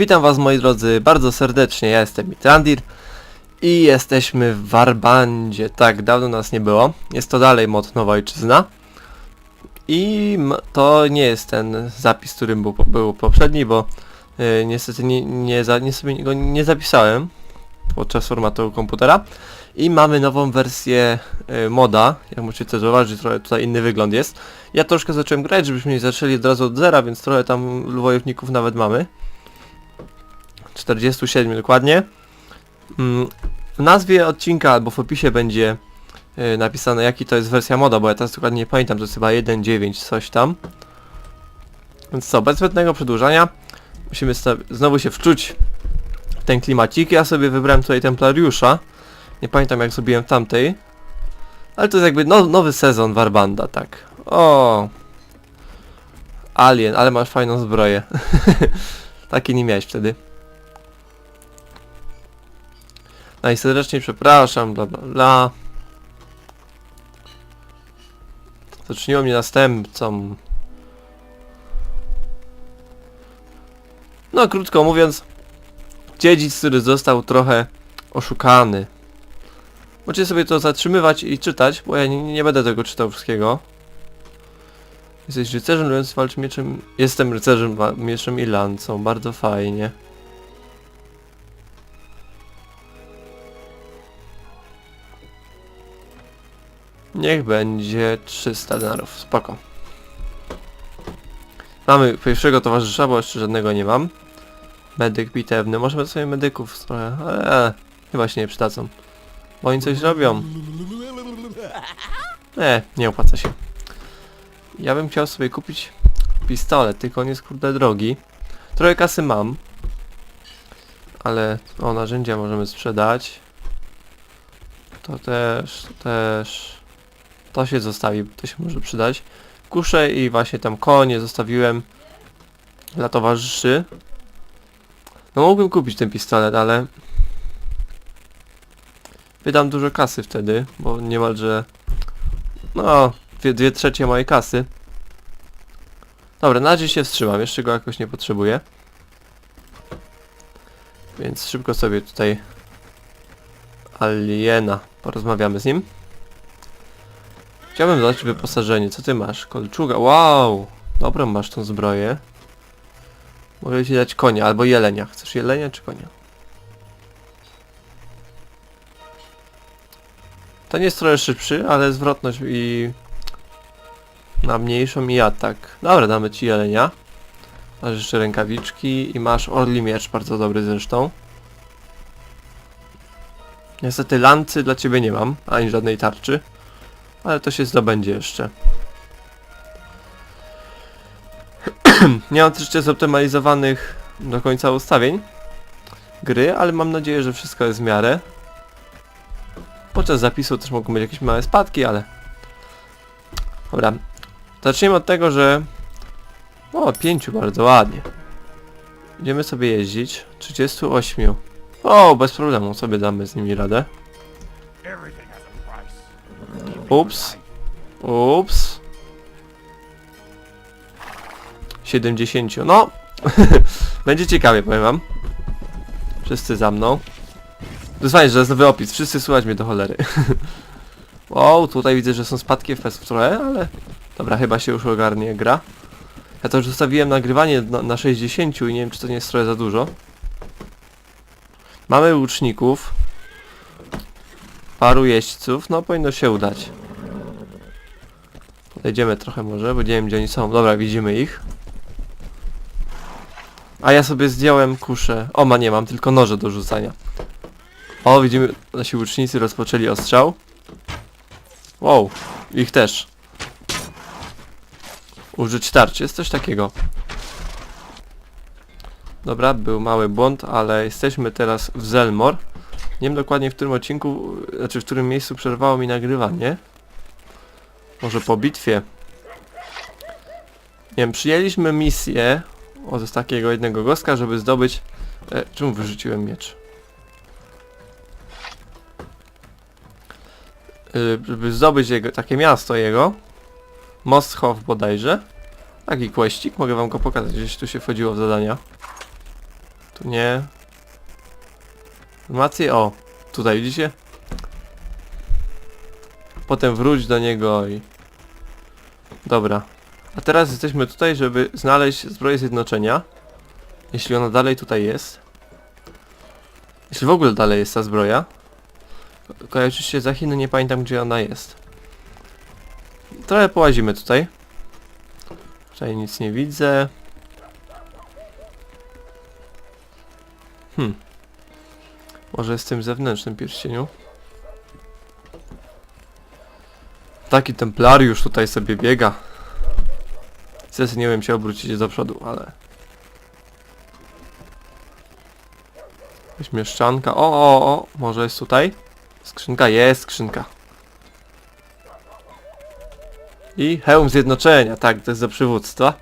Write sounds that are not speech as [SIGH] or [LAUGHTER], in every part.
Witam was moi drodzy bardzo serdecznie, ja jestem Mitrandir i jesteśmy w Warbandzie, tak, dawno nas nie było. Jest to dalej mod Nowa Ojczyzna i to nie jest ten zapis, którym był, był poprzedni, bo y, niestety nie, nie, za, nie sobie go nie zapisałem podczas formatu komputera i mamy nową wersję y, moda, jak możecie zauważyć, trochę tutaj inny wygląd jest. Ja troszkę zacząłem grać, żebyśmy nie zaczęli od razu od zera, więc trochę tam wojowników nawet mamy. 47 dokładnie. Mm, W nazwie odcinka albo w opisie będzie y, napisane jaki to jest wersja moda, bo ja teraz dokładnie nie pamiętam, to jest chyba 1.9 coś tam. Więc co, bez zbędnego przedłużania musimy znowu się wczuć w ten klimacik. Ja sobie wybrałem tutaj Templariusza. Nie pamiętam jak zrobiłem tamtej. Ale to jest jakby no, nowy sezon Warbanda, tak. O, Alien, ale masz fajną zbroję. [LAUGHS] Takiej nie miałeś wtedy. Najserdeczniej przepraszam, bla bla bla. Zaczyniło mnie następcą. No, krótko mówiąc, dziedzic, który został trochę oszukany. Możecie sobie to zatrzymywać i czytać, bo ja nie, nie będę tego czytał wszystkiego. Jesteś rycerzem, więc walczy mieczem... Jestem rycerzem, mieczem i lancą. Bardzo fajnie. Będzie 300 denarów. Spoko. Mamy pierwszego towarzysza, bo jeszcze żadnego nie mam. Medyk bitewny. Możemy sobie medyków trochę, ale chyba się nie przydadzą. Bo oni coś robią. Nie, nie opłaca się. Ja bym chciał sobie kupić pistolet, tylko on jest kurde drogi. Trochę kasy mam. Ale o narzędzia możemy sprzedać. To też, to też. To się zostawi, to się może przydać. Kuszę i właśnie tam konie zostawiłem dla towarzyszy. No mógłbym kupić ten pistolet, ale wydam dużo kasy wtedy, bo niemalże no dwie, dwie trzecie mojej kasy. Dobra, na razie się wstrzymam, jeszcze go jakoś nie potrzebuję. Więc szybko sobie tutaj Aliena porozmawiamy z nim. Chciałbym dodać wyposażenie. Co ty masz? Kolczuga. Wow! Dobrą masz tą zbroję. Mogę ci dać konia albo jelenia. Chcesz jelenia czy konia? Ten jest trochę szybszy, ale zwrotność i na mniejszą i atak. Dobra, damy ci jelenia. Masz jeszcze rękawiczki i masz orli miecz, bardzo dobry zresztą. Niestety lancy dla ciebie nie mam, ani żadnej tarczy. Ale to się zdobędzie jeszcze. [CLEARS THROAT] nie mam jeszcze zoptymalizowanych do końca ustawień gry, ale mam nadzieję, że wszystko jest w miarę. Podczas zapisu też mogą być jakieś małe spadki, ale... Dobra. Zacznijmy od tego, że... O, pięciu, bardzo ładnie. Będziemy sobie jeździć. 38. O, bez problemu, sobie damy z nimi radę. Ups. Ups. 70. No. [LAUGHS] Będzie ciekawie, powiem wam. Wszyscy za mną. Fajnie, że jest nowy opis. Wszyscy słuchać mnie do cholery. [LAUGHS] wow, tutaj widzę, że są spadki FPS trochę, ale... Dobra, chyba się już ogarnie gra. Ja to już zostawiłem nagrywanie na, na 60 i nie wiem, czy to nie jest trochę za dużo. Mamy łuczników. Paru jeźdźców, no powinno się udać. Podejdziemy trochę może, bo nie wiem gdzie oni są. Dobra, widzimy ich. A ja sobie zdjąłem kuszę. O, ma nie, mam tylko noże do rzucania. O, widzimy, nasi łucznicy rozpoczęli ostrzał. Wow, ich też. Użyć tarczy, jest coś takiego. Dobra, był mały błąd, ale jesteśmy teraz w Zelmor. Nie wiem dokładnie w którym odcinku, znaczy w którym miejscu przerwało mi nagrywanie. Może po bitwie. Nie wiem, przyjęliśmy misję od takiego jednego gostka, żeby zdobyć... E, czemu wyrzuciłem miecz? Y, żeby zdobyć jego, takie miasto jego. Mosthof bodajże. Taki kłeścik, mogę wam go pokazać, gdzieś tu się wchodziło w zadania. Tu nie. Informacje, o, tutaj widzicie? Potem wróć do niego i... Dobra. A teraz jesteśmy tutaj, żeby znaleźć zbroję zjednoczenia. Jeśli ona dalej tutaj jest. Jeśli w ogóle dalej jest ta zbroja. Ja oczywiście za Chiny nie pamiętam gdzie ona jest. Trochę połazimy tutaj. Tutaj nic nie widzę. Hmm. Może z tym zewnętrznym pierścieniu. Taki templariusz tutaj sobie biega. Zresztą nie wiem się obrócić do przodu, ale... Jakaś mieszczanka. O, o, o, może jest tutaj? Skrzynka, jest skrzynka. I hełm zjednoczenia, tak, to jest do przywództwa.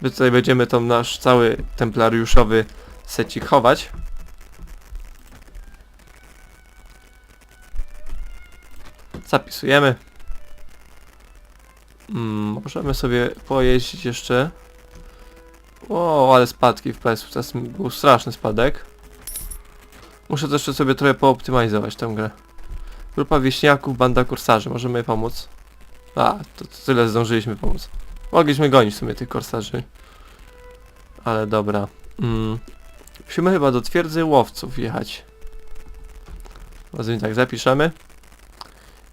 My tutaj będziemy tą nasz cały templariuszowy secik chować. Zapisujemy. Mm, możemy sobie pojeździć jeszcze. O, ale spadki w PS. Jest- był straszny spadek. Muszę też jeszcze sobie trochę pooptymalizować tę grę. Grupa wieśniaków, banda kursarzy. Możemy pomóc? A, to, to tyle zdążyliśmy pomóc. Mogliśmy gonić w sumie tych korsarzy. Ale dobra. Mm. Musimy chyba do twierdzy łowców jechać. Może tak zapiszemy.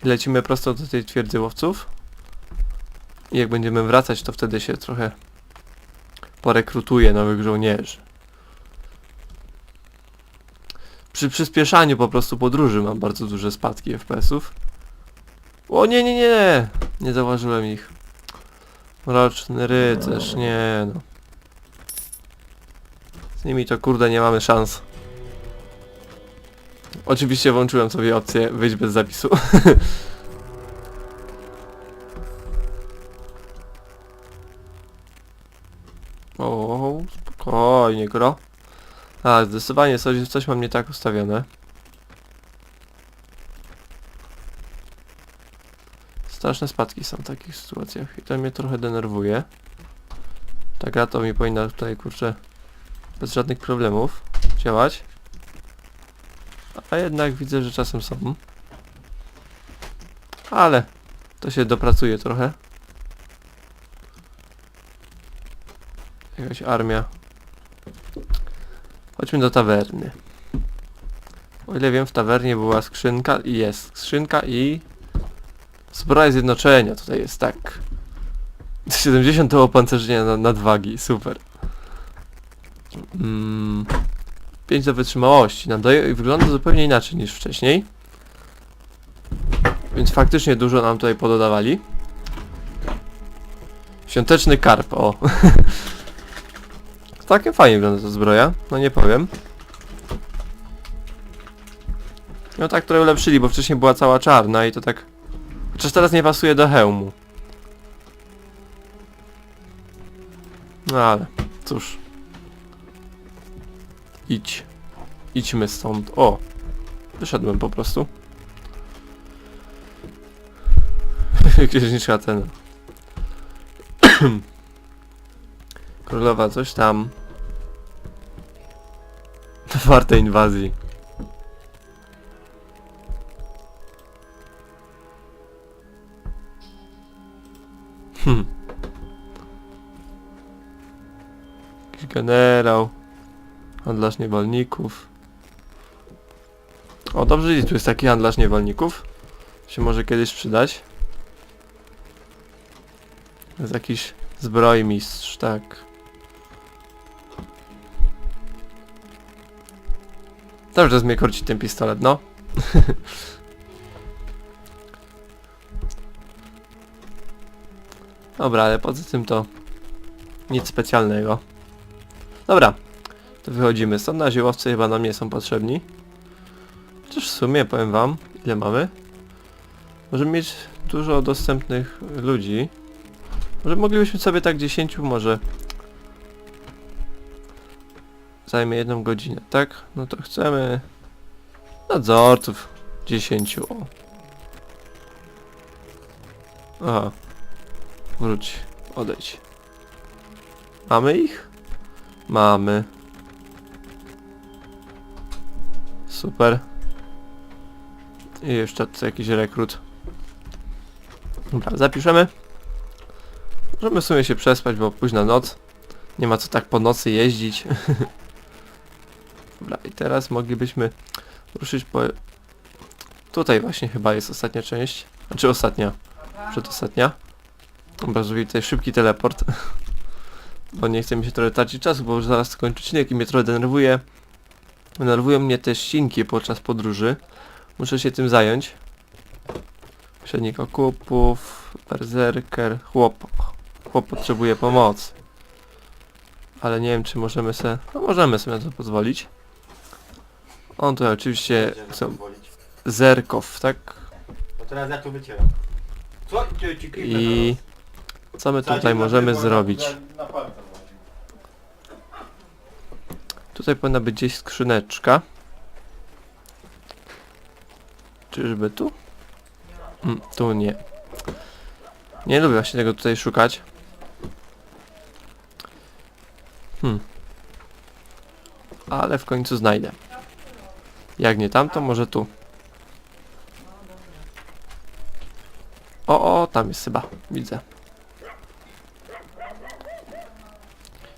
Lecimy prosto do tej twierdzy łowców. I jak będziemy wracać, to wtedy się trochę porekrutuje nowych żołnierzy. Przy przyspieszaniu po prostu podróży mam bardzo duże spadki FPS-ów. O nie, nie, nie! Nie zauważyłem ich. Mroczny rycerz, nie no. Z nimi to kurde nie mamy szans. Oczywiście włączyłem sobie opcję wyjść bez zapisu. [LAUGHS] o, spokojnie, gro. A, zdecydowanie coś, coś mam nie tak ustawione. Straszne spadki są w takich sytuacjach i to mnie trochę denerwuje. Ta gra to mi powinna tutaj, kurczę, bez żadnych problemów działać. A jednak widzę, że czasem są. Ale to się dopracuje trochę. Jakaś armia. Chodźmy do tawerny. O ile wiem, w tawernie była skrzynka i jest skrzynka i zbroja zjednoczenia. Tutaj jest tak. [LAUGHS] 70 to opancerzenia na nadwagi, super. Mm, 5 do wytrzymałości. Nadaje wygląda zupełnie inaczej niż wcześniej. Więc faktycznie dużo nam tutaj pododawali. Świąteczny karp, o. [LAUGHS] Takie fajnie wygląda ta zbroja, no nie powiem. No tak trochę ulepszyli, bo wcześniej była cała czarna i to tak... Chociaż teraz nie pasuje do hełmu. No ale, cóż. Idź. Idźmy stąd. O! Wyszedłem po prostu. [LAUGHS] Księżniczka cena. [CLEARS THROAT] Królowa coś tam. [LAUGHS] Warte inwazji. Hmm. Generał. Handlarz niewolników. O, dobrze, że tu jest taki handlarz niewolników. Się może kiedyś przydać. Jest jakiś zbrojmistrz, tak. Cały czas mnie korci ten pistolet, no. [LAUGHS] Dobra, ale poza tym to nic specjalnego. Dobra, to wychodzimy. Stąd na ziełowcy chyba nam nie są potrzebni. Chociaż w sumie powiem wam, ile mamy. Możemy mieć dużo dostępnych ludzi. Może moglibyśmy sobie tak 10 może zajmie jedną godzinę, tak? No to chcemy nadzorców 10. O. Aha. Wróć, odejdź. Mamy ich? Mamy. Super. I jeszcze tu jakiś rekrut. Dobra, zapiszemy. Możemy w sumie się przespać, bo późna noc. Nie ma co tak po nocy jeździć. [LAUGHS] Dobra, i teraz moglibyśmy ruszyć po... Tutaj właśnie chyba jest ostatnia część. Znaczy ostatnia. Przedostatnia. Dobra, zrobię tutaj szybki teleport. [LAUGHS] bo nie chce mi się trochę tracić czasu, bo już zaraz skończę odcinek i mnie trochę denerwuje. Denerwują mnie te ścinki podczas podróży. Muszę się tym zająć. Przednik okupów, berserker, chłop. Chłop potrzebuje pomocy. Ale nie wiem czy możemy sobie... No możemy sobie na to pozwolić. On to oczywiście... Zerkow, tak? No teraz ja tu wycieram. Co? I... Co my tutaj możemy zrobić? Na, palca. Tutaj powinna być gdzieś skrzyneczka. Czyżby tu? Mm, tu nie. Nie lubię właśnie tego tutaj szukać. Hmm. Ale w końcu znajdę. Jak nie tam, to może tu. O, o, tam jest chyba. Widzę.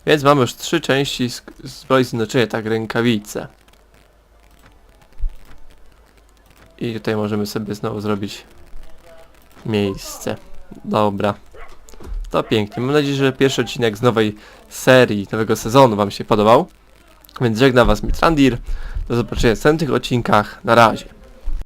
Więc mamy już trzy części zbroi zjednoczenia, tak rękawice. I tutaj możemy sobie znowu zrobić miejsce. Dobra. To pięknie. Mam nadzieję, że pierwszy odcinek z nowej serii, nowego sezonu Wam się podobał. Więc żegna Was Mitrandir. Do zobaczenia w następnych odcinkach. Na razie.